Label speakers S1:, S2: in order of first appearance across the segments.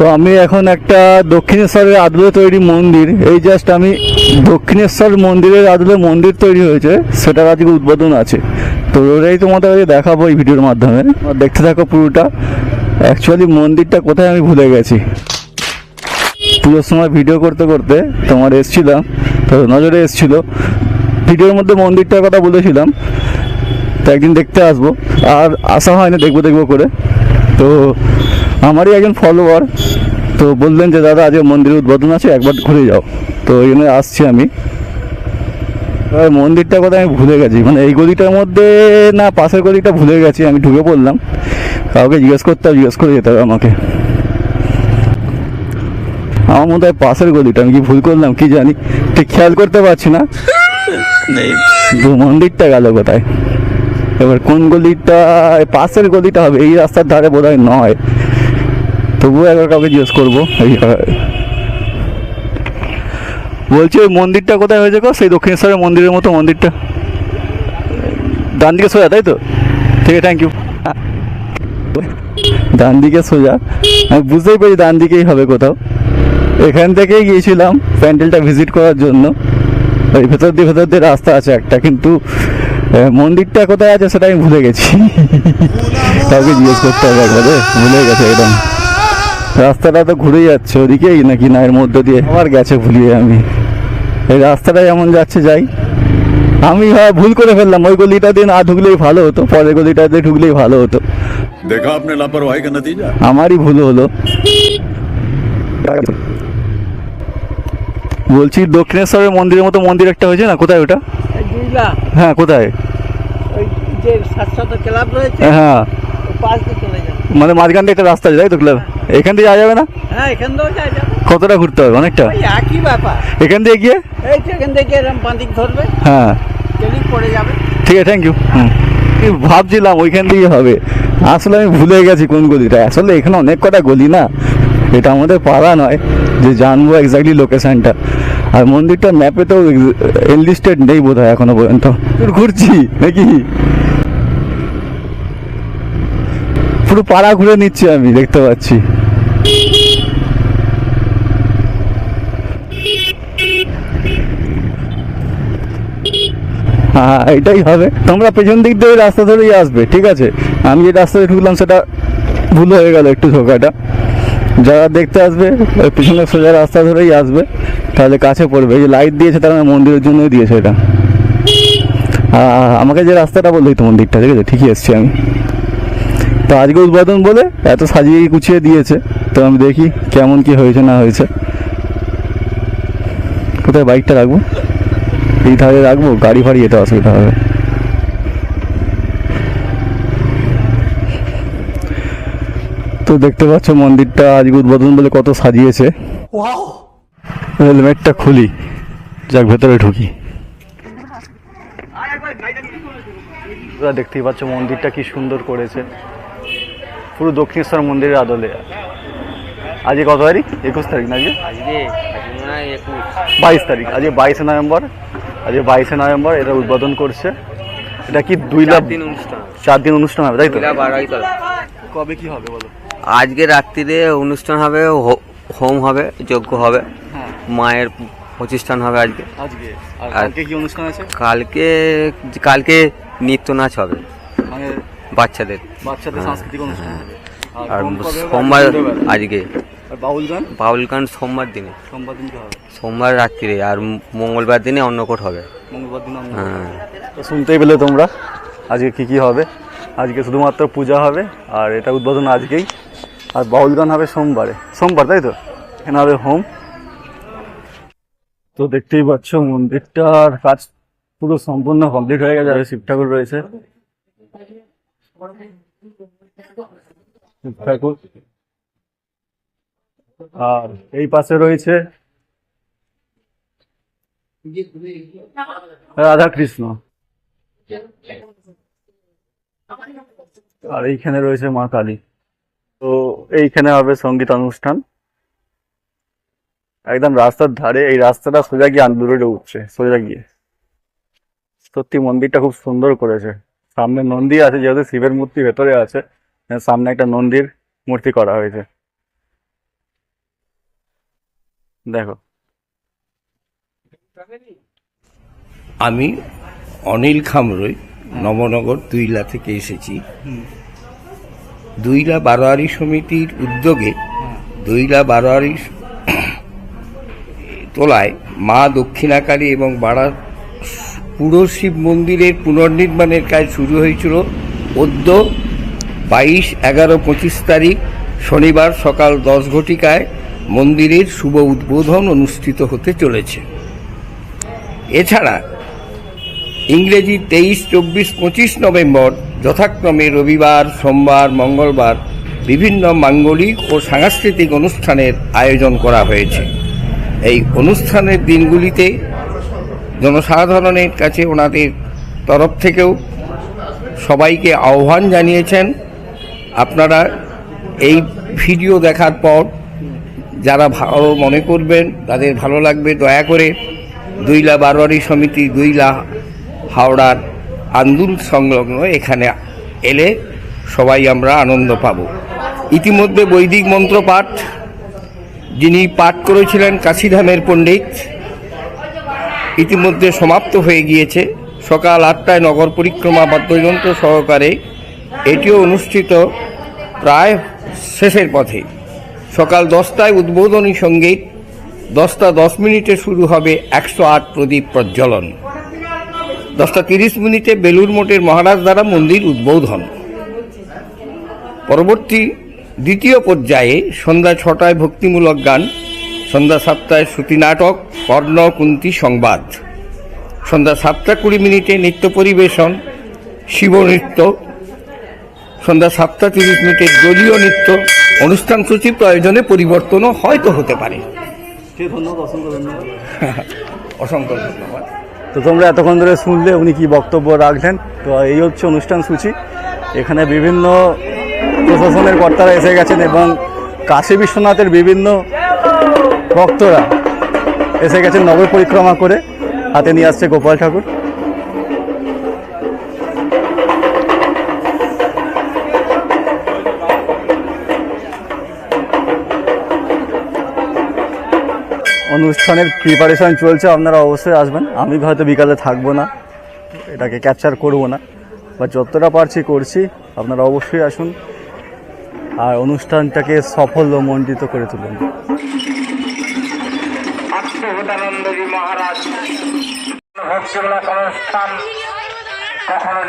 S1: তো আমি এখন একটা দক্ষিণেশ্বরের আদলে তৈরি মন্দির। এই জাস্ট আমি দক্ষিণেশ্বর মন্দিরের আদলে মন্দির তৈরি হয়েছে, সেটার আজকে উদ্বোধন আছে। তো ওটাই তোমাদের দেখাবো এই ভিডিওর মাধ্যমে। দেখতে থাকো পুরোটা। অ্যাকচুয়ালি মন্দিরটা কোথায় আমি ভুলে গেছি। পুজোর সময় ভিডিও করতে করতে তোমার এসছিলাম, তো নজরে এসছিল। ভিডিওর মধ্যে মন্দিরটার কথা বলেছিলাম, তো একদিন দেখতে আসব। আর আসা হয় না দেখব দেখব করে। তো আমারই একজন ফলোয়ার তো বললেন যে দাদা আজকে মন্দিরের উদ্বোধন আছে একবার ঘুরে যাও। তো ওই জন্য আসছি আমি। এবার মন্দিরটার কথা আমি ভুলে গেছি। মানে এই গলিটার মধ্যে না পাশের গলিটা ভুলে গেছি আমি ঢুকে পড়লাম। কাউকে জিজ্ঞেস করতে হবে জিজ্ঞেস করে যেতে হবে আমাকে। আমার মনে হয় পাশের গলিটা আমি কি ভুল করলাম কি জানি। ঠিক খেয়াল করতে পারছি না। মন্দিরটা গেল কোথায়? এবার কোন গলিটা পাশের গলিটা হবে এই রাস্তার ধারে বোধ হয় নয়। তবুও একবার কাউকে জিজ্ঞেস করব। বলছি ওই মন্দিরটা কোথায় হয়েছে গো? সেই দক্ষিণেশ্বরের মন্দিরের মতো মন্দিরটা। ডান দিকে সোজা তাই তো? ঠিক আছে থ্যাংক ইউ ডান দিকে সোজা। আমি বুঝতেই পারি ডান দিকেই হবে কোথাও। এখান থেকেই গিয়েছিলাম প্যান্ডেলটা ভিজিট করার জন্য। ওই ভেতর দিয়ে ভেতর দিয়ে রাস্তা আছে একটা কিন্তু মন্দিরটা কোথায় আছে সেটা আমি ভুলে গেছি। কাউকে জিজ্ঞেস করতে হবে একবার ভুলে গেছে একদম। রাস্তাটা তো ঘুরে যাচ্ছে ওদিকেই নাকি না এর মধ্যে দিয়ে। আবার গেছে ভুলিয়ে আমি। এই রাস্তাটা যেমন যাচ্ছে যাই। আমি হ্যাঁ ভুল করে ফেললাম ওই গলিটা দিয়ে না ঢুকলেই ভালো হতো পরের গলিটা দিয়ে ঢুকলেই ভালো হতো।
S2: দেখা আপনি লাপরওয়াহি কেন নতিজা?
S1: আমারই ভুল হলো। বলছি দক্ষিণেশ্বরের মন্দিরের মতো মন্দির একটা হয়েছে না কোথায় ওটা? হ্যাঁ কোথায়? হ্যাঁ।
S3: দিয়ে
S1: মানে মাঝখান দিয়ে একটা রাস্তা আছে তাই তো ক্লাব এখান দিয়ে যাওয়া যাবে না?
S3: হ্যাঁ এখান থেকেও যাওয়া যাবে।
S1: কতটা ঘুরতে হবে? অনেকটা?
S3: ওই একই ব্যাপার।
S1: এখান দিয়ে গিয়ে?
S3: এই তো এখান থেকে এরম বাঁদিক ধরবে
S1: হ্যাঁ।
S3: চলিক পড়ে যাবে।
S1: ঠিক আছে থ্যাংক ইউ ভাবছিলাম ওইখান দিয়ে হবে। আসলে আমি ভুলে গেছি কোন গলিটা। আসলে এখানে অনেক কটা গলি না? এটা আমাদের পাড়া নয় যে জানব এক্স্যাক্টলি লোকেশনটা আর মন্দিরটা ম্যাপে তো এনলিস্টেড নেই বোধ হয় এখনও পর্যন্ত। ঘুরছি নাকি? পুরো পাড়া ঘুরে নিচ্ছি আমি, দেখতে পাচ্ছি। হ্যাঁ এটাই হবে। তোমরা পেছন দিক দিয়ে রাস্তা ধরেই আসবে, ঠিক আছে? আমি যে রাস্তা দিয়ে ঢুকলাম, সেটা ভুল হয়ে গেল একটু ঢোকাটা। যারা দেখতে আসবে, ওই পিছনে সোজা রাস্তা ধরেই আসবে, তাহলে কাছে পড়বে। যে লাইট দিয়েছে, তারা মন্দিরের জন্যই দিয়েছে এটা। আমাকে যে রাস্তাটা বলল তো মন্দিরটা ঠিক আছে? ঠিকই এসছি আমি। তো আজকে উদ্বোধন বলে এত সাজিয়ে গুছিয়ে দিয়েছে। তো আমি দেখি কেমন কি হয়েছে না হয়েছে। কোথায় বাইকটা রাখব? এই ধারে রাখব? গাড়ি ফাড়ি যেতে অসুবিধা হবে। তো দেখতে পাচ্ছ মন্দিরটা আজকে উদ্বোধন বলে কত সাজিয়েছে। হেলমেটটা খুলি যাক ভেতরে ঢুকি। দেখতেই পাচ্ছ মন্দিরটা কি সুন্দর করেছে। পুরো দক্ষিণেশ্বর মন্দিরের আদলে। আজকে কত তারিখ? একুশ তারিখ না আজকে বাইশ তারিখ। আজকে বাইশে নভেম্বর। আজকে বাইশে নভেম্বর এটা উদ্বোধন করছে। এটা কি দুই লাখ
S4: দিন অনুষ্ঠান।
S1: চার দিন অনুষ্ঠান হবে তাই তো? কবে কি হবে বলো?
S4: আজকে রাত্রিরে অনুষ্ঠান হবে হো- হোম হবে যজ্ঞ হবে।
S1: হ্যাঁ।
S4: মায়ের প্রতিষ্ঠান হবে আজকে।
S1: আজকে? আর- কালকে কি অনুষ্ঠান আছে?
S4: কালকে কালকে নৃত্য নাচ হবে।
S1: মানে
S4: বাচ্চাদের।
S1: বাচ্চাদের সাংস্কৃতিক অনুষ্ঠান। হবে
S4: আর? সোমবার। আজকে
S1: বাউল গান?
S4: বাউল গান সোমবার দিনে।
S1: সোমবার দিন হবে।
S4: সোমবার রাত্রিরে আর মঙ্গলবার দিনে অন্নকোট হবে।
S1: মঙ্গলবার দিন অন্য
S4: হ্যাঁ।
S1: তো শুনতেই পেলে তোমরা আজকে কি কি হবে। আজকে শুধুমাত্র পূজা হবে আর এটা উদ্বোধন আজকেই। আর বাউল গান হবে সোমবারে। সোমবার তাই তো? এখানে হবে হোম। তো দেখতেই পাচ্ছ মন্দিরটার কাজ পুরো সম্পূর্ণ কমপ্লিট হয়ে গেছে। আর শিব ঠাকুর রয়েছে। আর এই পাশে রয়েছে রাধা কৃষ্ণ আর এইখানে রয়েছে মা কালী। তো এইখানে হবে সংগীত অনুষ্ঠান একদম রাস্তার ধারে এই রাস্তাটা সোজা গিয়ে আন্দুরে উঠছে, সোজা গিয়ে। সত্যি মন্দিরটা খুব সুন্দর করেছে। সামনে নন্দী আছে, যেহেতু শিবের মূর্তি ভেতরে আছে সামনে একটা নন্দীর মূর্তি করা হয়েছে। দেখো।
S5: আমি অনিল খামরই, নবনগর দুইলা থেকে এসেছি। দুইলা বারোয়ারি সমিতির উদ্যোগে দুইলা বারোয়ারি তোলায় মা দক্ষিণাকালী এবং বাড়া পুরো শিব মন্দিরের পুনর্নির্মাণের কাজ শুরু হয়েছিল অদ্য বাইশ, এগারো, পঁচিশ তারিখ শনিবার সকাল দশ ঘটিকায় মন্দিরের শুভ উদ্বোধন অনুষ্ঠিত হতে চলেছে। এছাড়া ইংরেজি তেইশ, চব্বিশ, পঁচিশ নভেম্বর যথাক্রমে রবিবার, সোমবার, মঙ্গলবার বিভিন্ন মাঙ্গলিক ও সাংস্কৃতিক অনুষ্ঠানের আয়োজন করা হয়েছে। এই অনুষ্ঠানের দিনগুলিতে জনসাধারণের কাছে ওনাদের তরফ থেকেও সবাইকে আহ্বান জানিয়েছেন, আপনারা এই ভিডিও দেখার পর যারা ভালো মনে করবেন, তাদের ভালো লাগবে, দয়া করে দুইলা বারোয়ারি সমিতি, দুইলা হাওড়ার আন্দোলন সংলগ্ন এখানে এলে সবাই আমরা আনন্দ পাব। ইতিমধ্যে বৈদিক মন্ত্র পাঠ যিনি পাঠ করেছিলেন কাশীধামের পণ্ডিত ইতিমধ্যে সমাপ্ত হয়ে গিয়েছে। সকাল আটটায় নগর পরিক্রমা বাদ্যযন্ত্র সহকারে এটিও অনুষ্ঠিত প্রায় শেষের পথে। সকাল দশটায় উদ্বোধনী সংগীত, দশটা দশ মিনিটে শুরু হবে একশো আট প্রদীপ প্রজ্বলন। দশটা তিরিশ মিনিটে বেলুর মঠের মহারাজ দ্বারা মন্দির উদ্বোধন। পরবর্তী দ্বিতীয় পর্যায়ে সন্ধ্যা ছটায় ভক্তিমূলক গান সন্ধ্যা সাতটায় শ্রুতি নাটক কর্ণ কুন্তি সংবাদ। সন্ধ্যা সাতটা কুড়ি মিনিটে নৃত্য পরিবেশন শিবনৃত্য সন্ধ্যা সাতটা তিরিশ মিনিটে দলীয় নৃত্য। অনুষ্ঠান সূচি প্রয়োজনে পরিবর্তনও হয়তো হতে পারে।
S1: অসংখ্য ধন্যবাদ। তো তোমরা এতক্ষণ ধরে শুনলে উনি কি বক্তব্য রাখলেন। তো এই হচ্ছে অনুষ্ঠান সূচি। এখানে বিভিন্ন প্রশাসনের কর্তারা এসে গেছেন এবং কাশী বিশ্বনাথের বিভিন্ন ভক্তরা এসে গেছেন নগর পরিক্রমা করে। হাতে নিয়ে আসছে গোপাল ঠাকুর। অনুষ্ঠানের প্রিপারেশন চলছে, আপনারা অবশ্যই আসবেন। আমি হয়তো বিকালে থাকব না, এটাকে ক্যাপচার করব না বা যতটা পারছি করছি, আপনারা অবশ্যই আসুন। আর অনুষ্ঠানটাকে সফল ও মণ্ডিত করে তুলুন।
S6: আত্মভূতানন্দজি মহারাজ। ভক্তিমূলক অনুষ্ঠান কখনো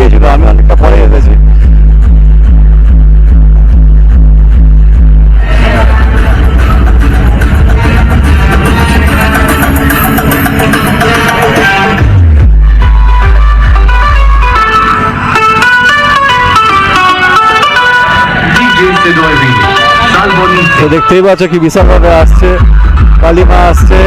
S1: গেছিল আমি অনেকটা পরে এসেছি দেখতেই পাচ্ছ কি বিশালভাবে আসছে কালিমা আসছে।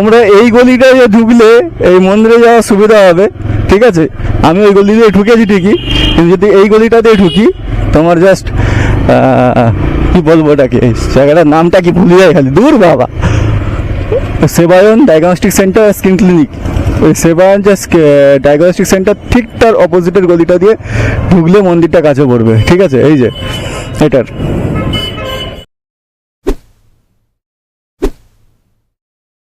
S1: তোমরা এই গলিটা ঢুকলে এই মন্দিরে যাওয়ার সুবিধা হবে, ঠিক আছে? আমি ওই গলি দিয়ে ঢুকেছি ঠিকই, কিন্তু যদি এই গলিটা দিয়ে ঢুকি, তোমার জাস্ট কি বলব ওটাকে জায়গাটার নামটা কি ভুলে যায় খালি। দূর বাবা। Sebayan diagnostic centre skin clinic. ওই সেবায়ন যে ডায়াগনস্টিক সেন্টার ঠিক তার অপোজিটের গলিটা দিয়ে ঢুকলে মন্দিরটা কাছে পড়বে, ঠিক আছে? এই যে, এটার।